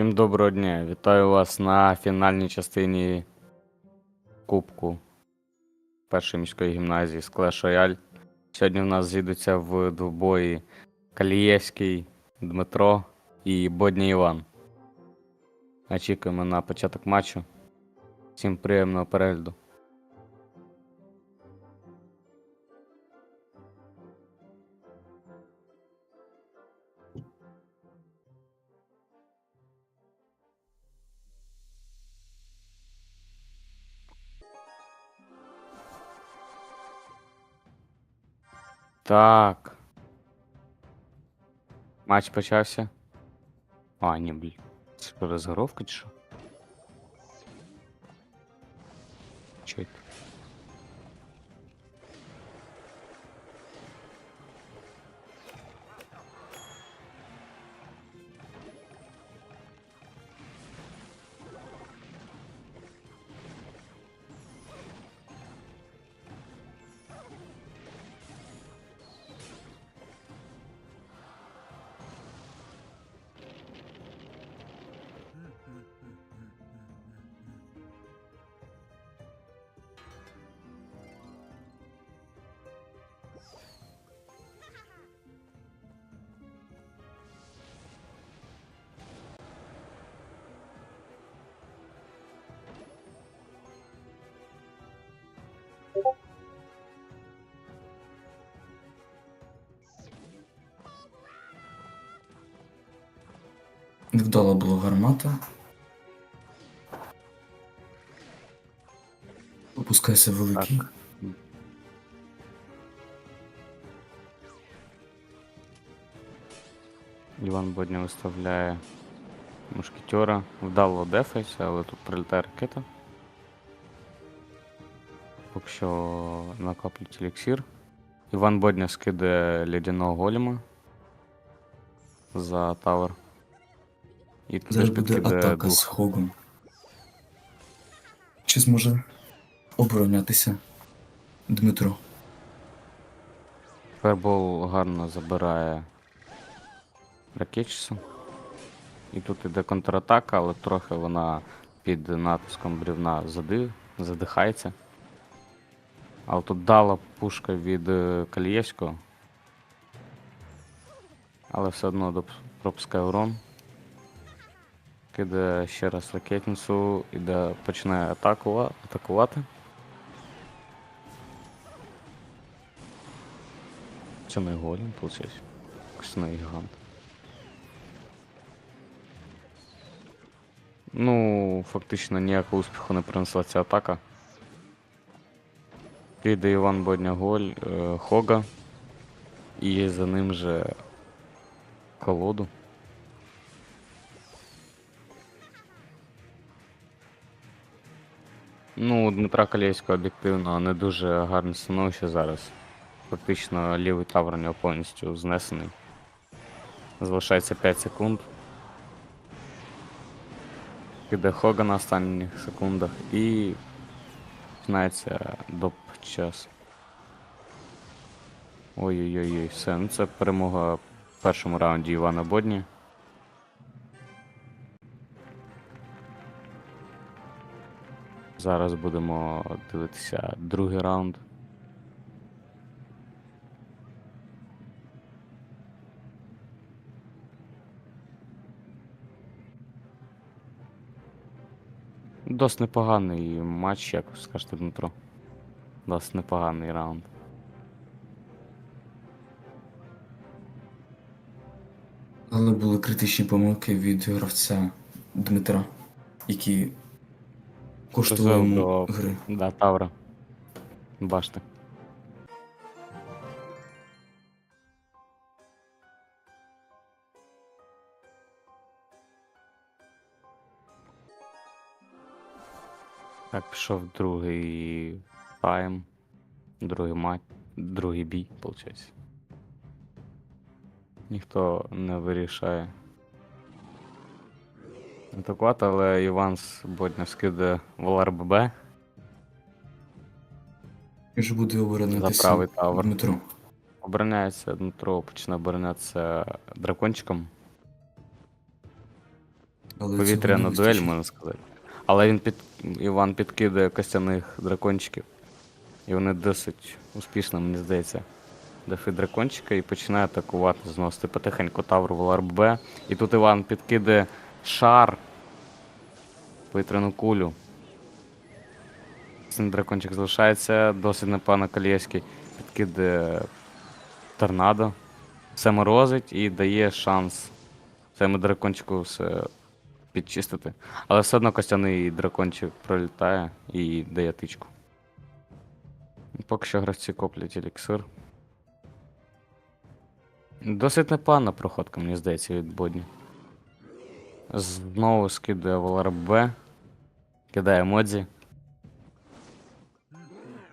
Всім доброго дня. Вітаю вас на фінальній частині Кубку першої міської гімназії з Clash. Сьогодні в нас зійдуться в двобої Калієвський Дмитро і Бодній Іван. Очікуємо на початок матчу. Всім приємного перегляду. Так. Матч почався. А, ні, блін. Це розгоровка чи що? Невдала була гармата. Опускайся великий. Так. Іван Бодня виставляє мушкетера. Вдало дефається, але тут прилітає ракета. Поки що накоплять еліксір. Іван Бодня скидає лідяного голема за тавер. І Зараз буде атака дух. з Хогом. Чи зможе оборонятися Дмитро? Фербол гарно забирає Ракетчиса. І тут іде контратака, але трохи вона під натиском брівна зади, задихається. Але тут дала пушка від е, Калієвського. Але все одно пропускає урон. Кидає ще раз ракетницю, іде, починає атакува- атакувати. Це не голем, виходить. Косний гігант. Ну, фактично ніякого успіху не принесла ця атака. Піде Іван Бодня голь е, Хога. І за ним же колоду. Ну, у Дмитра Калєвського об'єктивно не дуже гарне становище зараз. Фактично лівий тавр у нього повністю знесений. Залишається 5 секунд. Піде Хога на останніх секундах і починається доп час. Ой-ой-ой, все. Ну це перемога в першому раунді Івана Бодні. Зараз будемо дивитися другий раунд. Досить непоганий матч, як скажете, Дмитро. Досить непоганий раунд. Але були критичні помилки від гравця Дмитра, які йому до гри. да, Тавра. Бачите. Так, пішов другий тайм. Другий матч. Другий бій, виходить. Ніхто не вирішає атакувати, але Іван з Бодня скидає в ЛРББ. І ж буде правий тавер. Дмитро. Обороняється Дмитро, почне оборонятися дракончиком. Але повітряна дуель, можна сказати. Але він під. Іван підкидає костяних дракончиків. І вони досить успішно, мені здається. Дефи дракончика і починає атакувати, зносити потихеньку тавру в ЛРБ. І тут Іван підкидає шар. Повітряну кулю. Цей дракончик залишається, досить непогано Калєвський підкидає торнадо. Все морозить і дає шанс цьому дракончику все підчистити. Але все одно костяний дракончик пролітає і дає тичку. Поки що гравці коплять еліксир. Досить непогана проходка, мені здається, від Бодні. Знову скидає Валар Б. Кидає Модзі.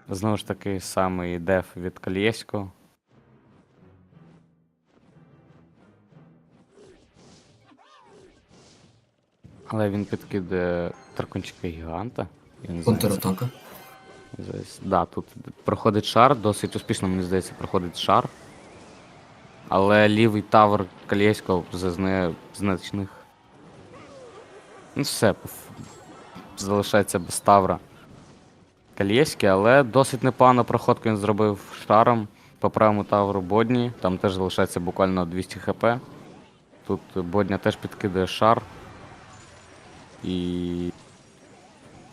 Знову ж таки самий деф від Калєвського. Але він підкидає дракончика гіганта. Контратака. Да, тут проходить шар, досить успішно, мені здається, проходить шар. Але лівий тавр Калєського зазнає значних. Ну, все, залишається без тавра Калєський, але досить непогано проходку він зробив шаром по правому тавру Бодні. Там теж залишається буквально 200 хп. Тут Бодня теж підкидає шар. І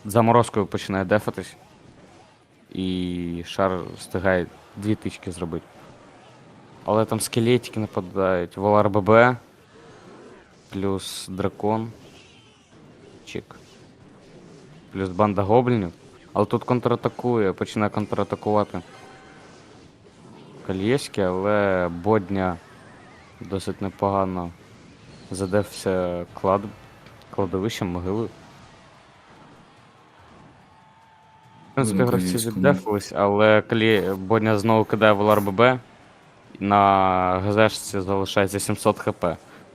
заморозкою починає дефатись. І шар встигає дві тички зробити. Але там скелетики нападають. Волар ББ. Плюс дракон. Чик. Плюс банда гоблінів. Але тут контратакує, починає контратакувати. Кальєський, але Бодня досить непогано задевся клад... кладовищем могили. В принципі, Ну, гравці віддефились, але коли Бодня знову кидає в ЛРББ, на ГЗшці залишається 700 хп.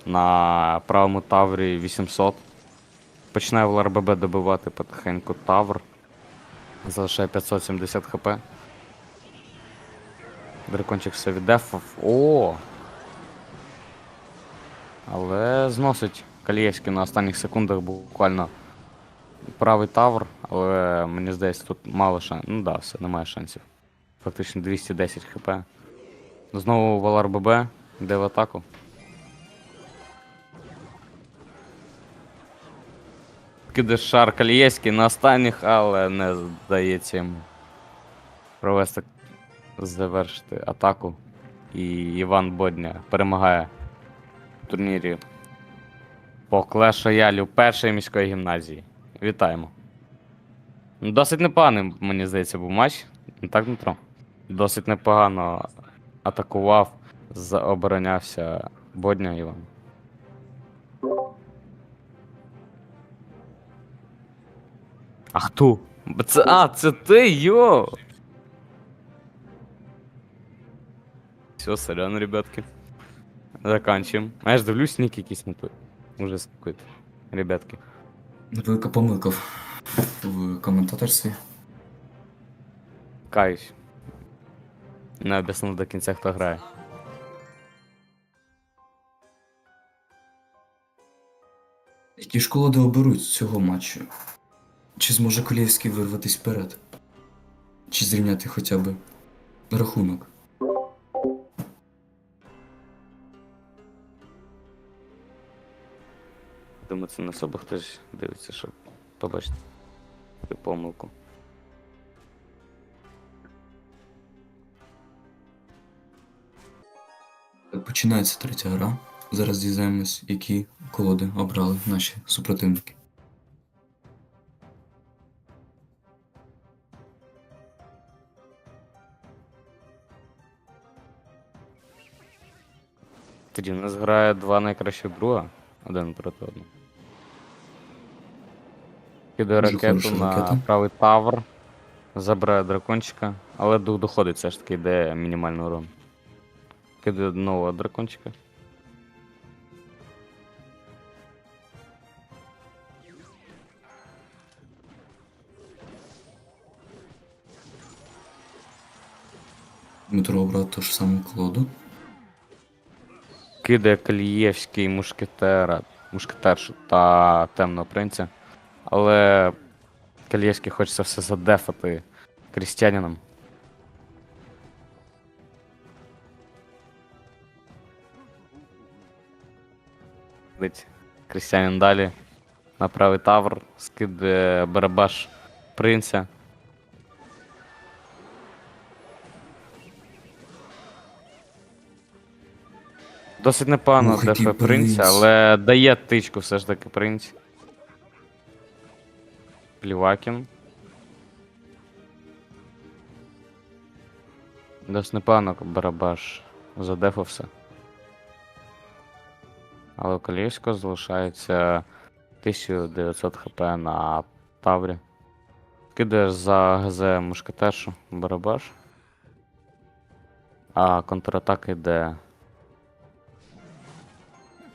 На правому таврі 800. Починає в ЛРББ добивати потихеньку тавр. Залишає 570 хп. Дракончик все віддефав. О! Але зносить Калієвський на останніх секундах буквально правий тавр, але мені здається, тут мало шансів. Ну да, все, немає шансів. Фактично 210 хп. Знову Валар ББ, йде в атаку. Киде шар Калієвський на останніх, але не здається йому провести завершити атаку. І Іван Бодня перемагає в турнірі по Royale першої міської гімназії. Вітаємо. Досить непоганий, мені здається, був матч. Не так, Дмитро? Досить непогано атакував, заоборонявся Бодня Іван. А хто? Це, а, це ти, йо! Все, сорян, ребятки. Заканчиваем. А я ж дивлюсь, ник якийсь не той. Ужас какой-то. Ребятки. Велика помилка в, коментаторстві. Каюсь. Не об'яснив до кінця, хто грає. Які ж колоди оберуть з цього матчу? Чи зможе Колєвський вирватися вперед? Чи зрівняти хоча б рахунок? Думаю, це не особо хтось дивиться, щоб побачити цю помилку. Починається третя гра. Зараз дізнаємось, які колоди обрали наші супротивники. Тоді в нас грає два найкращих друга один проти одного. Кидає ракету на ракета. правий тавр, забирає дракончика, але дух доходить все ж таки йде мінімальний урон. Кидає нового дракончика. Дмитро обрав ту ж саму колоду. Кидає Калієвський мушкетера мушкетершу та темного принця. Але Калєвський хочеться все задефати крістянином. Крістянин далі. На правий тавр, скидає барабаш принця. Досить непогано Ух, дефе принця, принц. але дає тичку все ж таки принц. Плівакін. Досить непогано барабаш задефався. Але у залишається 1900 хп на таврі. Кидаєш за ГЗ мушкетершу барабаш. А контратака йде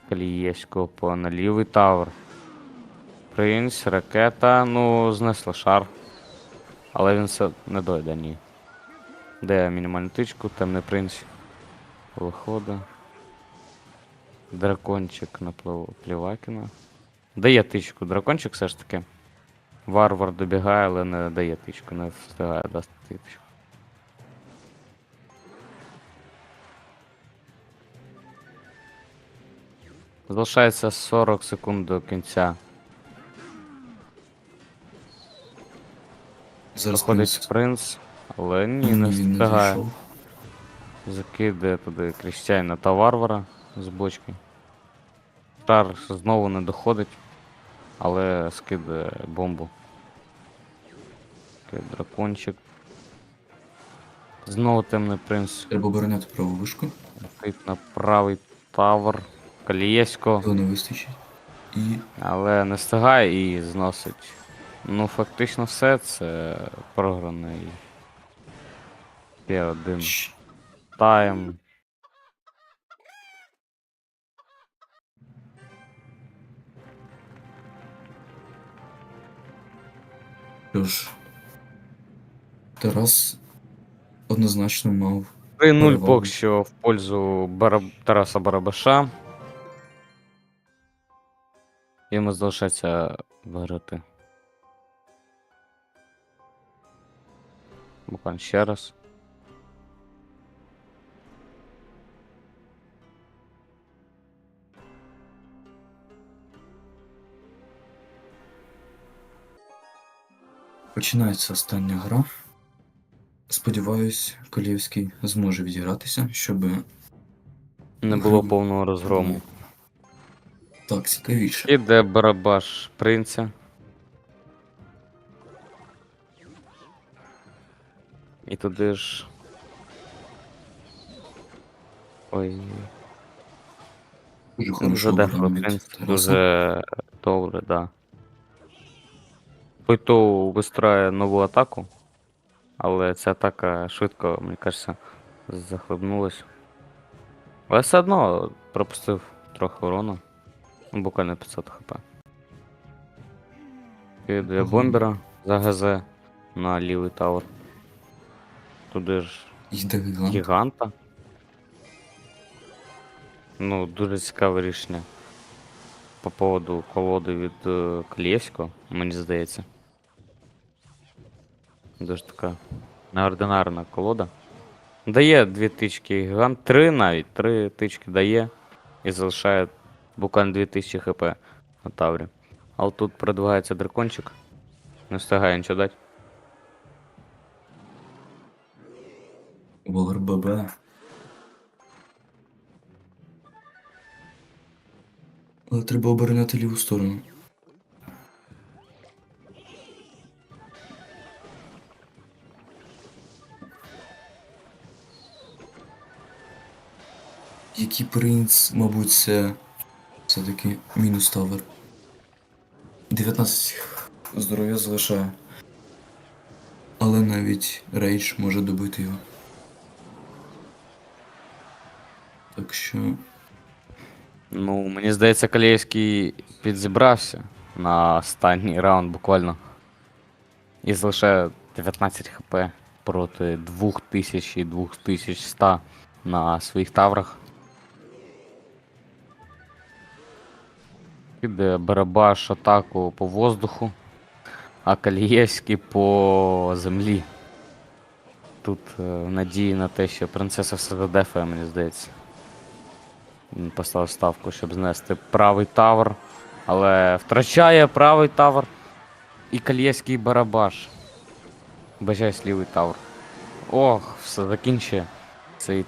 Калієвського по лівий тавр. Принц, ракета, ну, знесла шар. Але він все не дойде, ні. Де мінімальну тичку, темний принц виходить. Дракончик на Плівакіна. Дає тичку. Дракончик все ж таки. Варвар добігає, але не дає тичку, не встигає дати тичку. Залишається 40 секунд до кінця. Зараз Проходить принц. принц, але ні, Ні, не встигає. Закидає туди крістяйна та варвара з бочки. Шар знову не доходить, але скидає бомбу. Такий дракончик. Знову темний принц Треба обороняти праву вишку. летить на правий тавр Калієвського, Його не вистачить. І але не встигає і зносить. Ну, фактично все це програний. Ще один тайм. що ж. Тарас однозначно мав 3-0 Перевагу. поки що в пользу Бараб... Тараса Барабаша. Йому залишається виграти. Буквально ще раз. Починається остання гра. Сподіваюсь, Колівський зможе відігратися, щоб Не було повного розгрому. Так цікавіше. Іде барабаш принця. І туди ж. Ой, Дуже хорошо від принц. Дуже добре, да. Пойто вистрає нову атаку, але ця атака швидко, мені кажеться, захлебнулась. Але все одно пропустив трохи урону. Ну, буквально 500 хп. Кидає бомбера за ГЗ на лівий тавер. Туди ж Йде гігант. гіганта. Ну, дуже цікаве рішення. По поводу колоди від е, Клєвського, мені здається. Дуже така неординарна колода. Дає дві тички гігант, три навіть, три тички дає і залишає буквально 2000 хп на таврі. Але тут продвигається дракончик. Не встигає нічого дати. Волер ББ. Але треба обороняти ліву сторону. Який принц, мабуть, це все-таки мінус тавер. 19 здоров'я залишає. Але навіть рейдж може добити його. Так що. Ну, мені здається, Калєвський підзібрався на останній раунд буквально. І залишає 19 хп проти 2000 і 2100 на своїх таврах. Піде Барабаш атаку по воздуху, а Калієвський по землі. Тут е, надії на те, що принцеса все задефає, мені здається. Він поставив ставку, щоб знести правий тавр, але втрачає правий тавр і Калієвський Барабаш. Бажаюсь лівий тавр. Ох, все закінчує цей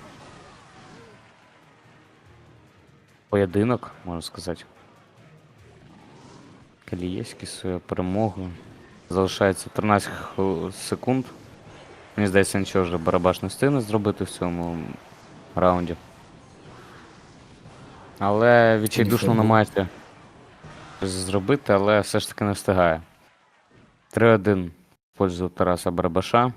поєдинок, можна сказати. Калієвський свою перемогу. Залишається 13 секунд. Мені здається, нічого вже барабаш не встигне зробити в цьому раунді. Але відчайдушно намагається щось зробити, але все ж таки не встигає. 3-1 в пользу Тараса Барабаша.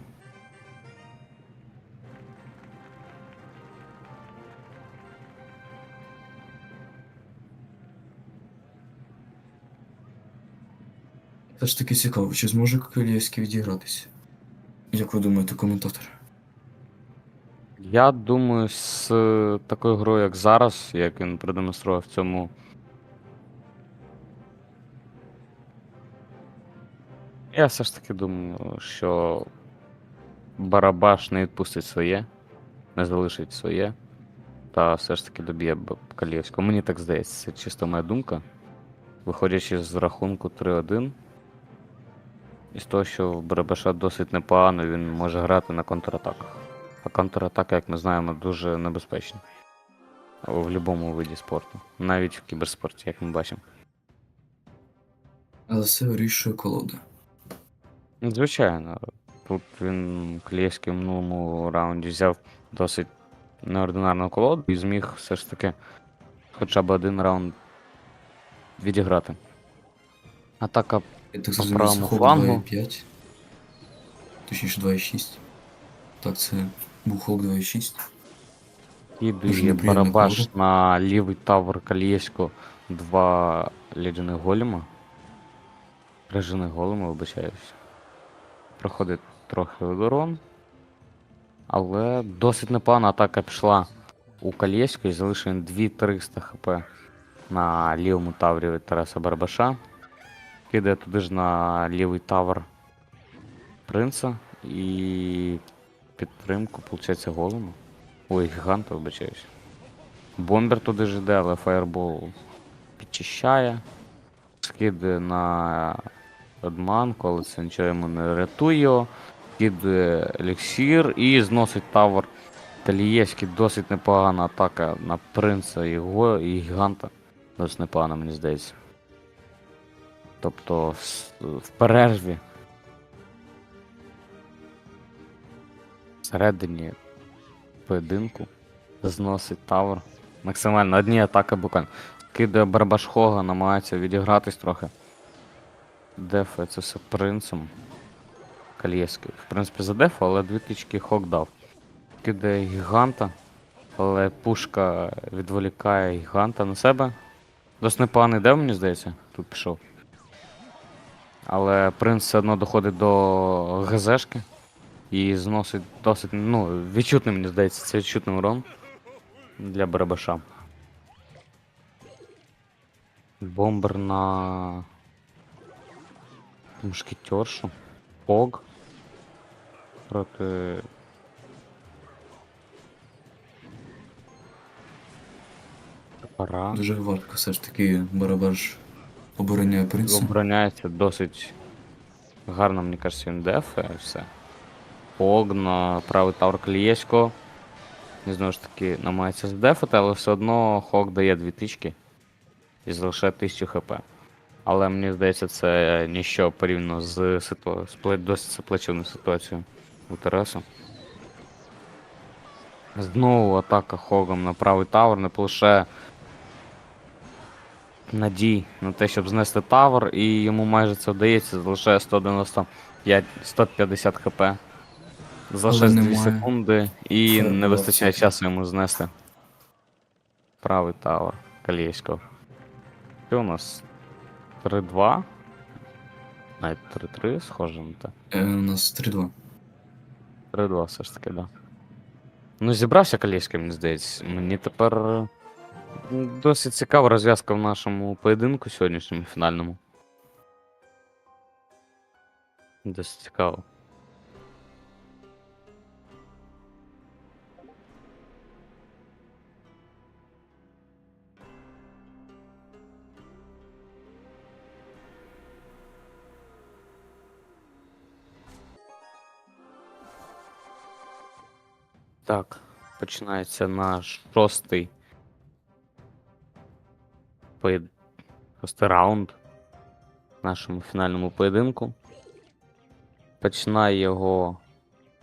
Все ж таки цікаво, чи зможе Колєвський відігратися? Як ви думаєте, коментатор? Я думаю, з такою грою, як зараз, як він продемонстрував в цьому. Я все ж таки думаю, що Барабаш не відпустить своє, не залишить своє, та все ж таки доб'є Калєвського. Мені так здається, це чисто моя думка. Виходячи з рахунку 3-1. І з того, що в Барабаша досить непогано, він може грати на контратаках. А контратака, як ми знаємо, дуже небезпечна. В будь-якому виді спорту. Навіть в кіберспорті, як ми бачимо. Але це вирішує колода. Звичайно, тут він Клієвський в минулому раунді взяв досить неординарну колоду і зміг все ж таки хоча б один раунд відіграти. Атака Я так зрозумів, правому ход флангу. 2,5. Точніше 2,6. Так, це був хок 2,6. Дуже кидає неприємна барабаш на лівий тавр Калієвського два лідяних голіма. Режених голема, вибачаюсь. Проходить трохи урон. Але досить непогана атака пішла у Калєвської, залишив він 2300 хп на лівому таврі від Тараса Барбаша. Кидає туди ж на лівий тавр принца і підтримку, виходить, голему. Ой, гіганта, вибачаюсь. Бомбер туди ж йде, але фаєрбол підчищає. Скидає на одманку, але це нічого йому не рятує. його. Скидає еліксір і зносить тавер. Талієвський досить непогана атака на принца і, і гіганта. Досить непогана, мені здається. Тобто в перерві. Всередині поєдинку зносить тавер. Максимально одні атаки буквально. Кидає Барбаш Хога, намагається відігратись трохи. Дефає це все принцем. Калєвський. В принципі, за дефу, але дві тички Хог дав. Кидає гіганта, але пушка відволікає гіганта на себе. Досить непоганий дев, мені здається, тут пішов. Але принц все одно доходить до ГЗшки і зносить досить, ну, відчутний, мені здається, це відчутний урон для Барабаша. Бомбер на мушкетершу. Пог. Проти. Топора. Дуже вартко все ж таки барабаш обороняє принца. Обороняється досить гарно, мені кажеться, він дефе і все. Пог на правий тавр Клієського. Не знову ж таки намагається здефати, але все одно Хок дає дві тички і залишає 1000 хп. Але мені здається, це ніщо порівняно з ситу... досить заплаченою ситуацією у Тересу. Знову атака Хогом на правий тавер не полишає надій на те, щоб знести тавер, і йому майже це вдається, залишає 195 150 хп. Залишається 2 секунди і фермера не вистачає в часу йому знести. Правий тавер Калєвського. Що у нас? 3-2? Навіть 3-3, схоже на те. Е, у нас 3-2. 3-2 все ж таки, да. Ну, зібрався Калєвський, мені здається. Мені тепер Досить цікава розв'язка в нашому поєдинку сьогоднішньому фінальному. Досить цікаво. Так, починається наш шостий поєд... шостий раунд в нашому фінальному поєдинку. Починає його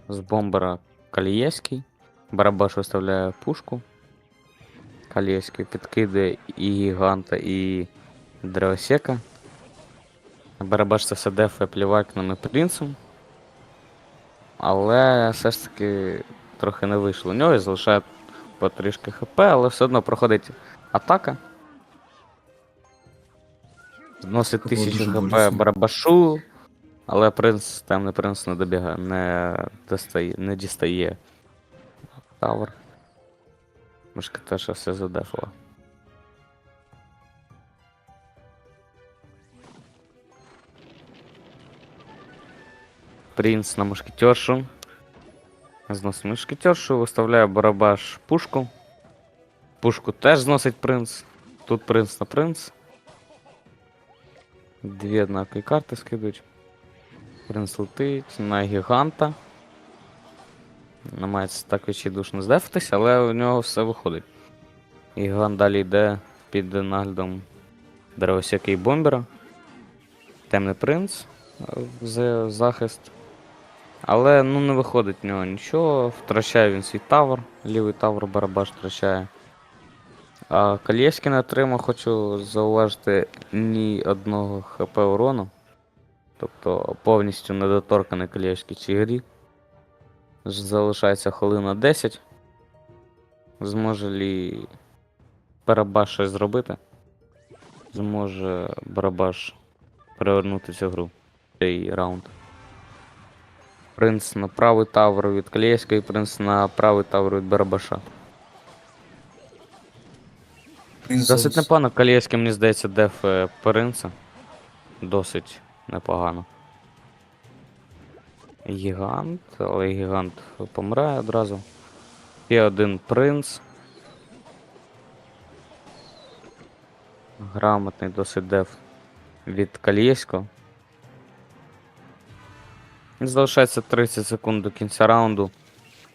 з бомбера Калієвський. Барабаш виставляє пушку. Калієвський підкидає і гіганта, і древосека. Барабаш це все дефає плівакним і принцем. Але все ж таки трохи не вийшло у нього і залишає по трішки хп, але все одно проходить атака. Зносить Це було тисячу дуже хп болісно. барабашу, але принц, темний принц не добігає, не достає, не дістає тавер. Мишка теж все задефала. Принц на мушкетершу. Зносить мушкетершу, виставляє барабаш пушку. Пушку теж зносить принц. Тут принц на принц. Дві однакові карти скидуть. Принц летить на гіганта. Намагається так відчайдушно здефатись, але у нього все виходить. Гігант далі йде під наглядом деревосяки і бомбера. Темний принц за захист. Але ну не виходить в нього нічого. Втрачає він свій тавр, лівий тавр барабаш втрачає. А Калєвський не отримав, хочу зауважити, ні одного ХП урону. Тобто повністю недоторканий Калєвський цій грі. Залишається хвилина 10. Зможе лі Барабаш щось зробити? Зможе Барабаш перевернути цю гру. Цей раунд. Принц на правий тавр від Калєвського і принц на правий тавр від Барабаша. Досить непогано, Калєвський, мені здається, деф е, принца. Досить непогано. Гігант, але гігант помирає одразу. Є один принц. Грамотний досить деф від Калєвського. І Залишається 30 секунд до кінця раунду.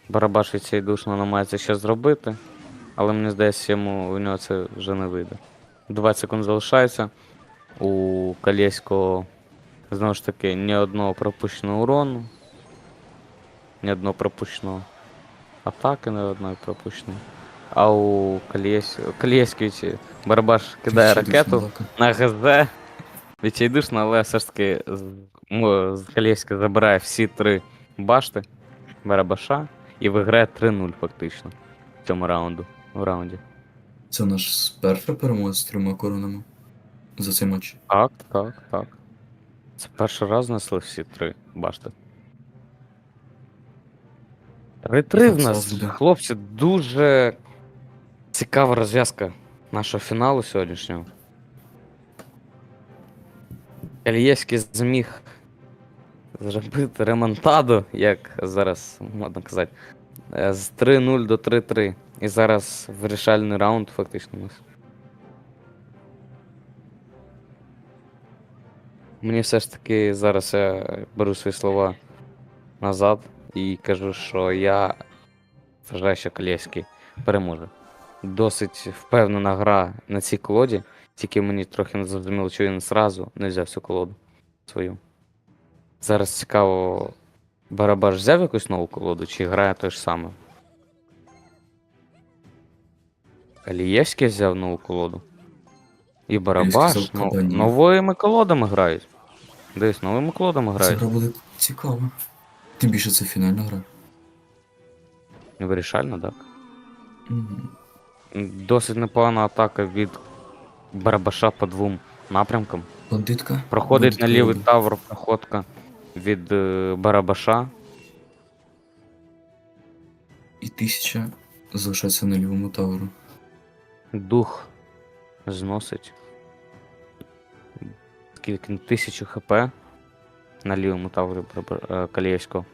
Барабаш відчайдушно намагається ще зробити. Але мені здається, йому у нього це вже не вийде. 20 секунд залишається. У Калєського знову ж таки ні одного пропущеного урону. Ні одного пропущеного атаки, ні одної пропущеної. А у Калєського Барабаш кидає ракету на ГЗ. Відчайдушно, але все ж таки з, мо- з Калєська забирає всі три башти Барабаша і виграє 3-0 фактично в цьому раунду. В раунді. Це наш перша перемога з трьома коронами за цей матч. Так, так, так. Це перший раз несли всі три башти. 3-3 в нас, буде. хлопці, дуже цікава розв'язка нашого фіналу сьогоднішнього. Калієвський зміг зробити ремонтаду, як зараз можна казати, з 3-0 до 3-3. І зараз вирішальний раунд фактично у. Мені все ж таки зараз я беру свої слова назад і кажу, що я вважаю, що Калєвський переможе. Досить впевнена гра на цій колоді, тільки мені трохи не зрозуміло, що він зразу не взяв цю колоду свою. Зараз цікаво, Барабаш взяв якусь нову колоду чи грає той ж саме? Калієвський взяв нову колоду. І Барабаш ну, новими колодами грають. Дивись, новими колодами грають. гра буде цікава. Тим більше це фінальна гра. Вирішально, так. Мгм. Досить непогана атака від Барабаша по двом напрямкам. Бандитка. Проходить на Бандитка лівий тавр проходка від е, Барабаша. І тисяча залишається на лівому таверу. Дух зносить. Скільки? Тисячу хп на лівому таврі е, Калєвського.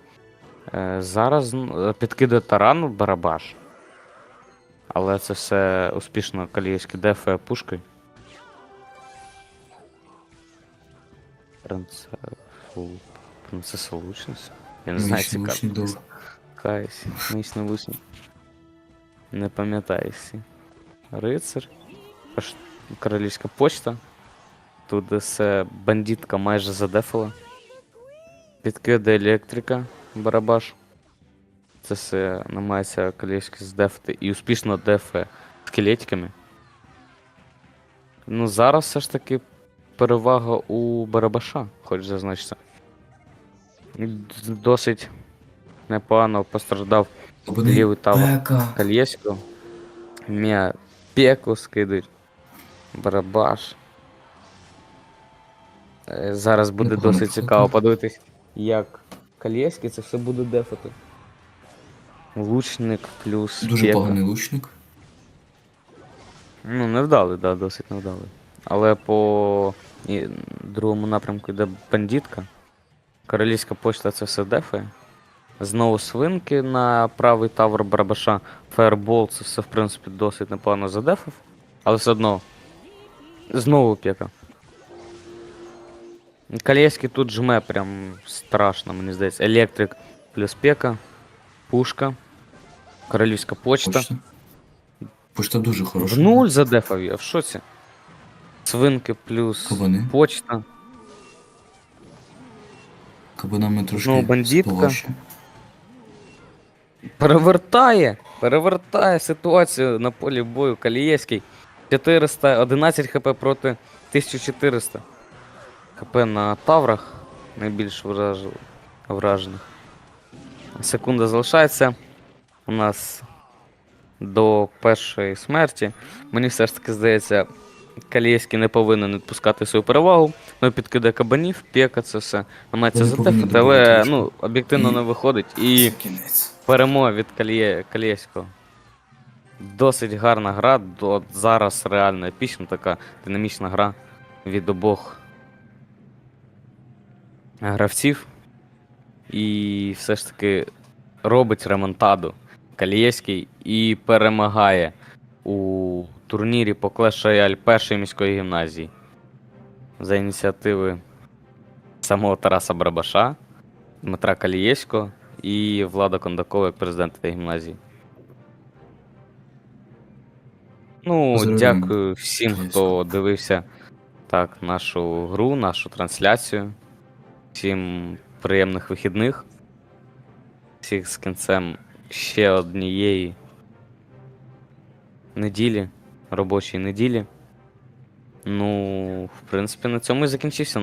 Е, Зараз підкидає тарану барабаш. Але це все успішно Каліївський дефе пушкою. Принце... Фу... Принцеса лучниця? Я не знаю, ці карти. Кайсі, мічний лучник. Не пам'ятаю всі. Рицар. Королівська почта. Тут все бандитка майже задефала. Підкиде електрика, барабаш. Це все намагається королівський здефати і успішно дефе скелетиками. Ну, зараз все ж таки перевага у барабаша, хоч зазначиться. Досить непогано постраждав лівий тавр. Пека. Кальєську. М'я пеку скидуть. Барабаш. Е, Зараз буде Непогано досить пішло, цікаво подивитись, як Кальєський це все буде дефати. Лучник плюс. Дуже пека. поганий лучник. Ну, невдалий, да, досить невдалий. Але по і, другому напрямку йде бандитка. Королівська почта це все дефає. Знову свинки на правий тавр Барабаша. Фаербол це все, в принципі, досить непогано задефав. Але все одно. Знову п'яка. Калєвський тут жме прям страшно, мені здається. Електрик плюс пека, пушка, королівська почта. Почта. Почта дуже хороша. В нуль задефав я, в шоці. Свинки плюс Кабани. почта. Кабанами трошки Знову бандитка. споваще. Перевертає! Перевертає ситуацію на полі бою Калієвський. 411 хп проти 1400. ХП на таврах найбільш враж... вражених. Секунда залишається. У нас до першої смерті. Мені все ж таки здається, Калієвський не повинен відпускати свою перевагу. Ну, підкидає кабанів, п'єка це все. Вони повинні але ну, об'єктивно не виходить. І перемога від Каліє... Калєвського. Досить гарна гра. до- От зараз реально епічна така динамічна гра від обох гравців. І все ж таки робить ремонтаду Калієвський і перемагає у турнірі по Clash Royale першої міської гімназії за ініціативи самого Тараса Барабаша, Дмитра Калієвського і Влада Кондакова як президента гімназії. Ну, Поздравляємо, дякую всім, хто дивився так, нашу гру, нашу трансляцію. Всім приємних вихідних. Всіх з кінцем ще однієї неділі, робочої неділі. Ну, в принципі, на цьому і закінчився